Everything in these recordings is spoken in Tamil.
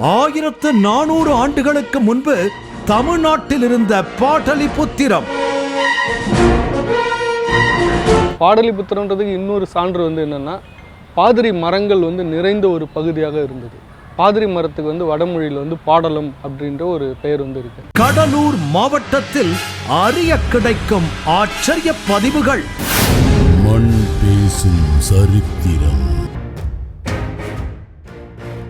ஆயிரத்து நானூறு ஆண்டுகளுக்கு முன்பு தமிழ்நாட்டில் இருந்த பாடலிபுத்திரம். பாடலிபுத்திரன்றதுக்கு இன்னொரு சான்று வந்து என்னென்னா பாதிரி மரங்கள் வந்து நிறைந்த ஒரு பகுதியாக இருந்தது. பாதிரி மரத்துக்கு வந்து வடமொழியில் வந்து பாடலம் அப்படின்ற ஒரு பெயர் வந்து இருக்கு. கடலூர் மாவட்டத்தில் அறிய கிடைக்கும் ஆச்சரிய பதிவுகள். மண் பேசும் சரித்திரம்.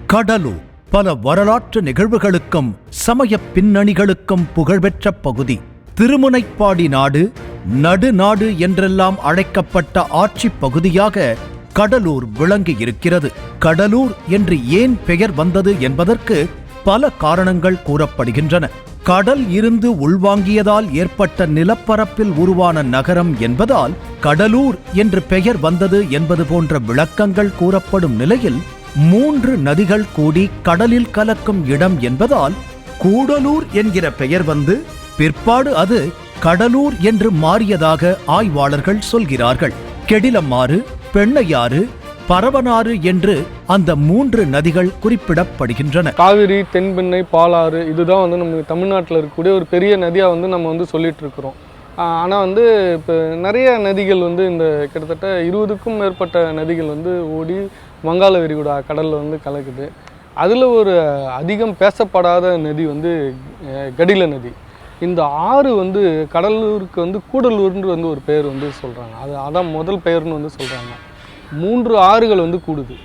கடலூர் பல வரலாற்று நிகழ்வுகளுக்கும் சமய பின்னணிகளுக்கும் புகழ்பெற்ற பகுதி. திருமுனைப்பாடி நாடு நடுநாடு என்றெல்லாம் அழைக்கப்பட்ட ஆட்சி பகுதியாக கடலூர் விளங்கி இருக்கிறது கடலூர் என்று ஏன் பெயர் வந்தது என்பதற்கு பல காரணங்கள் கூறப்படுகின்றன. கடல் இருந்து உள்வாங்கியதால் ஏற்பட்ட நிலப்பரப்பில் உருவான நகரம் என்பதால் கடலூர் என்று பெயர் வந்தது என்பது போன்ற விளக்கங்கள் கூறப்படும் நிலையில் மூன்று நதிகள் கூடி கடலில் கலக்கும் இடம் என்பதால் கூடலூர் என்கிற பெயர் வந்து பிற்பாடு அது கடலூர் என்று மாறியதாக ஆய்வாளர்கள் சொல்கிறார்கள். கெடிலம்மாறு பெண்ணையாறு பரவனாறு என்று அந்த மூன்று நதிகள் குறிப்பிடப்படுகின்றன. காவிரி தென்பெண்ணை பாலாறு இதுதான் வந்து நம்ம தமிழ்நாட்டில் இருக்கக்கூடிய ஒரு பெரிய நதியாக வந்து நம்ம வந்து சொல்லிட்டு இருக்கிறோம் ஆனால் வந்து இப்போ நிறைய நதிகள் வந்து இந்த கிட்டத்தட்ட இருபதுக்கும் மேற்பட்ட நதிகள் வந்து ஓடி வங்காள விரிகுடா கடலில் வந்து கலக்குது. அதில் ஒரு அதிகம் பேசப்படாத நதி வந்து கடில நதி. இந்த ஆறு வந்து கடலூருக்கு வந்து கூடலூர்னு வந்து ஒரு பெயர் வந்து சொல்கிறாங்க அது அதான் முதல் பெயர்னு வந்து சொல்கிறாங்க மூன்று ஆறுகள் வந்து கூடுது.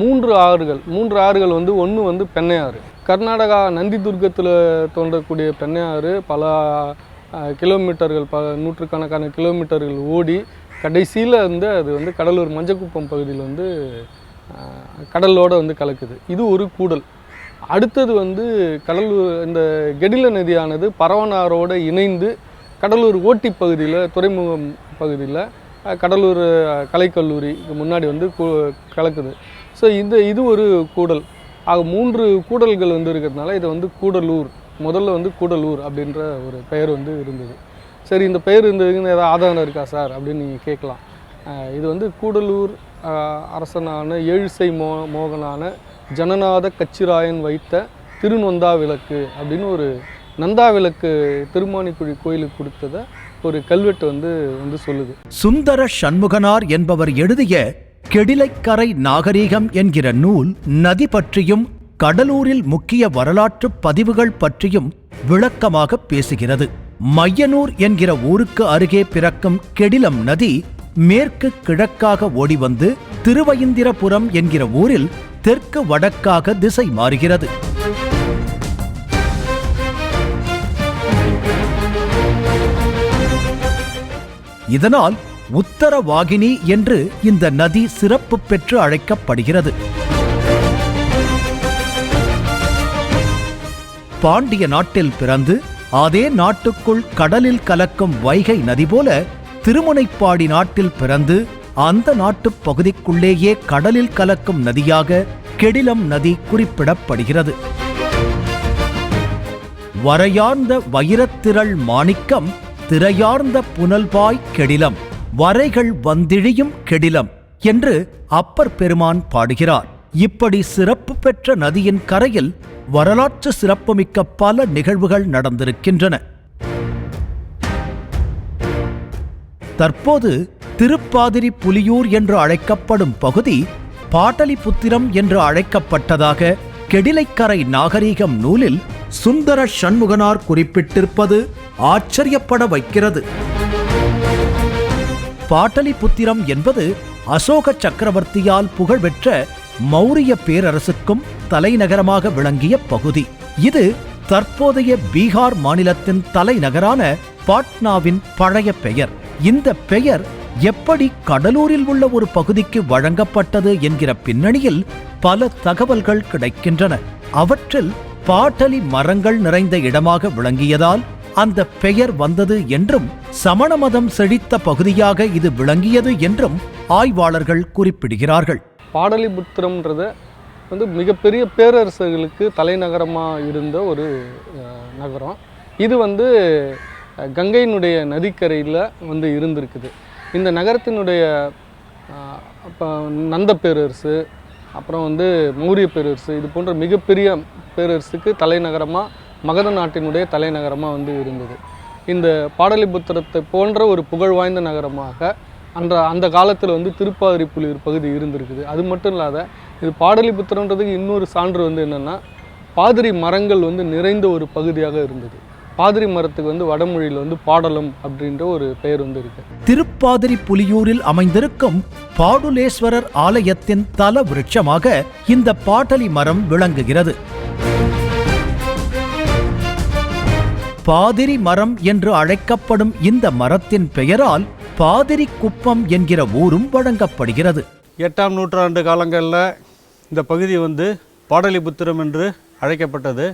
மூன்று ஆறுகள் மூன்று ஆறுகள் வந்து ஒன்று வந்து பெண்ணையாறு. கர்நாடகா நந்தி துர்க்கத்தில் தோன்றக்கூடிய பெண்ணையாறு பல கிலோமீட்டர்கள் பல நூற்றுக்கணக்கான கிலோமீட்டர்கள் ஓடி கடைசியில் வந்து அது வந்து கடலூர் மஞ்சக்குப்பம் பகுதியில் வந்து கடலோடு வந்து கலக்குது. இது ஒரு கூடல். அடுத்தது வந்து கடலூர் இந்த கெடில நதியானது பரவனாரோடு இணைந்து கடலூர் ஓட்டி பகுதியில் துறைமுகம் பகுதியில் கடலூர் கலைக்கல்லூரி கலைக்கல்லூரிக்கு முன்னாடி வந்து கலக்குது. ஸோ இந்த இது ஒரு கூடல். ஆக மூன்று கூடல்கள் வந்து இருக்கிறதுனால இதை வந்து கூடலூர் முதல்ல வந்து கூடலூர் அப்படின்ற ஒரு பெயர் வந்து இருந்தது. சரி இந்த பெயர் இருந்ததுன்னு ஏதாவது ஆதாரம் இருக்கா சார்? அப்படின்னு நீங்கள் கேட்கலாம். இது வந்து கூடலூர் அரசனான ஏழுசை மோ மோகனான ஜனநாத கச்சிராயன் வைத்த திருநொந்தா விளக்கு அப்படின்னு ஒரு நந்தா விளக்கு திருமானிக்குழி கோயிலுக்கு கொடுத்ததை ஒரு கல்வெட்டு வந்து வந்து சொல்லுது. சுந்தர சண்முகனார் என்பவர் எழுதிய கெடிலைக்கரை நாகரீகம் என்கிற நூல் நதி பற்றியும் கடலூரில் முக்கிய வரலாற்று பதிவுகள் பற்றியும் விளக்கமாக பேசுகிறது. மையனூர் என்கிற ஊருக்கு அருகே பிறக்கும் கெடிலம் நதி மேற்கு கிழக்காக ஓடிவந்து திருவயந்திரபுரம் என்கிற ஊரில் தெற்கு வடக்காக திசை மாறுகிறது. இதனால் உத்தரவாகினி என்று இந்த நதி சிறப்பு பெற்று அழைக்கப்படுகிறது. பாண்டிய நாட்டில் பிறந்து அதே நாட்டுக்குள் கடலில் கலக்கும் வைகை நதி போல திருமுனைப்பாடி நாட்டில் பிறந்து அந்த நாட்டுப் பகுதிக்குள்ளேயே கடலில் கலக்கும் நதியாக கெடிலம் நதி குறிப்பிடப்படுகிறது. வரையார்ந்த வைரத்திரள் மாணிக்கம் திரையார்ந்த புனல்பாய் கெடிலம் வரைகள் வந்திழியும் கெடிலம் என்று அப்பர் பெருமான் பாடுகிறார். இப்படி சிறப்பு பெற்ற நதியின் கரையில் வரலாற்று சிறப்புமிக்க பல நிகழ்வுகள் நடந்திருக்கின்றன. தற்போது திருப்பாதிரி புலியூர் என்று அழைக்கப்படும் பகுதி பாட்டலிபுத்திரம் என்று அழைக்கப்பட்டதாக கெடிலைக்கரை நாகரீகம் நூலில் சுந்தர சண்முகனார் குறிப்பிட்டிருப்பது ஆச்சரியப்பட வைக்கிறது. பாட்டலிபுத்திரம் என்பது அசோக சக்கரவர்த்தியால் புகழ்பெற்ற மௌரிய பேரரசுக்கும் தலைநகரமாக விளங்கிய பகுதி. இது தற்போதைய பீகார் மாநிலத்தின் தலைநகரான பாட்னாவின் பழைய பெயர். இந்த பெயர் எப்படி கடலூரில் உள்ள ஒரு பகுதிக்கு வழங்கப்பட்டது என்கிற பின்னணியில் பல தகவல்கள் கிடைக்கின்றன. அவற்றில் பாட்டலி மரங்கள் நிறைந்த இடமாக விளங்கியதால் அந்த பெயர் வந்தது என்றும் சமண மதம் செழித்த பகுதியாக இது விளங்கியது என்றும் ஆய்வாளர்கள் குறிப்பிடுகிறார்கள். பாடலிபுத்திரம்ன்றத வந்து மிகப்பெரிய பேரரசர்களுக்கு தலைநகரமாக இருந்த ஒரு நகரம். இது வந்து கங்கையினுடைய நதிக்கரையில் வந்து இருந்திருக்குது. இந்த நகரத்தினுடைய இப்போ அப்போ நந்த பேரரசு அப்புறம் வந்து மௌரிய பேரரசு இது போன்ற மிகப்பெரிய பேரரசுக்கு தலைநகரமாக மகத நாட்டினுடைய தலைநகரமாக வந்து இருந்தது. இந்த பாடலிபுத்திரத்தை போன்ற ஒரு புகழ் வாய்ந்த நகரமாக அந்த அந்த காலத்தில் வந்து திருப்பாதிரிப்புலியூர் பகுதி இருந்திருக்குது. அது மட்டும் இல்லாத இது பாடலிபுத்திரன்றதுக்கு இன்னொரு சான்று வந்து என்னென்னா பாதிரி மரங்கள் வந்து நிறைந்த ஒரு பகுதியாக இருந்தது. பாதிரி மரத்துக்கு வந்து வடமொழியில் வந்து பாடலம் அப்படின்ற ஒரு பெயர் வந்து இருக்குது திருப்பாதிரி புலியூரில் அமைந்திருக்கும் பாடுலேஸ்வரர் ஆலயத்தின் தல விருட்சமாக இந்த பாட்டலி மரம் விளங்குகிறது. பாதிரி மரம் என்று அழைக்கப்படும் இந்த மரத்தின் பெயரால் பாதிரி குப்பம் என்கிற ஊரும் வழங்கப்படுகிறது. எட்டாம் நூற்றாண்டு காலங்களில் இந்த பகுதி வந்து பாடலிபுத்திரம் என்று அழைக்கப்பட்டது.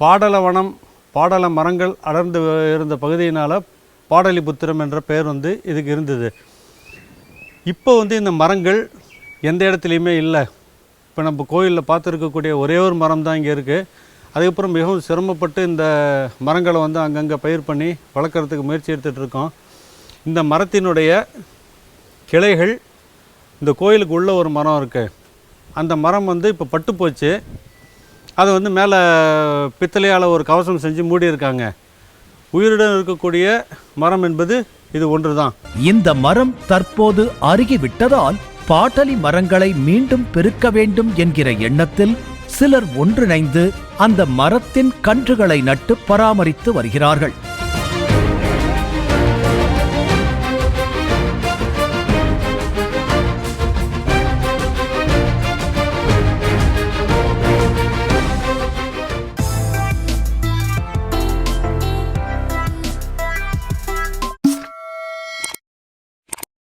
பாடலவனம் பாடல மரங்கள் அடர்ந்து இருந்த பகுதியினால் பாடலிபுத்திரம் என்ற பெயர் வந்து இதுக்கு இருந்தது. இப்போ வந்து இந்த மரங்கள் எந்த இடத்துலையுமே இல்லை. இப்போ நம்ம கோயிலில் பார்த்துருக்கக்கூடிய ஒரே ஒரு மரம் தான் இங்கே இருக்குது அதுக்கப்புறம் மிகவும் சிரமப்பட்டு இந்த மரங்களை வந்து அங்கங்கே பயிர் பண்ணி வளர்க்குறதுக்கு முயற்சி எடுத்துகிட்டு இருக்கோம். இந்த மரத்தினுடைய கிளைகள் இந்த கோயிலுக்கு உள்ள ஒரு மரம் இருக்குது அந்த மரம் வந்து இப்போ பட்டு போச்சு. அதை வந்து மேலே பித்தளையால் ஒரு கவசம் செஞ்சு மூடியிருக்காங்க உயிருடன் இருக்கக்கூடிய மரம் என்பது இது ஒன்று தான் இந்த மரம் தற்போது அருகிவிட்டதால் பாட்டலி மரங்களை மீண்டும் பெருக்க வேண்டும் என்கிற எண்ணத்தில் சிலர் ஒன்றிணைந்து அந்த மரத்தின் கன்றுகளை நட்டு பராமரித்து வருகிறார்கள்.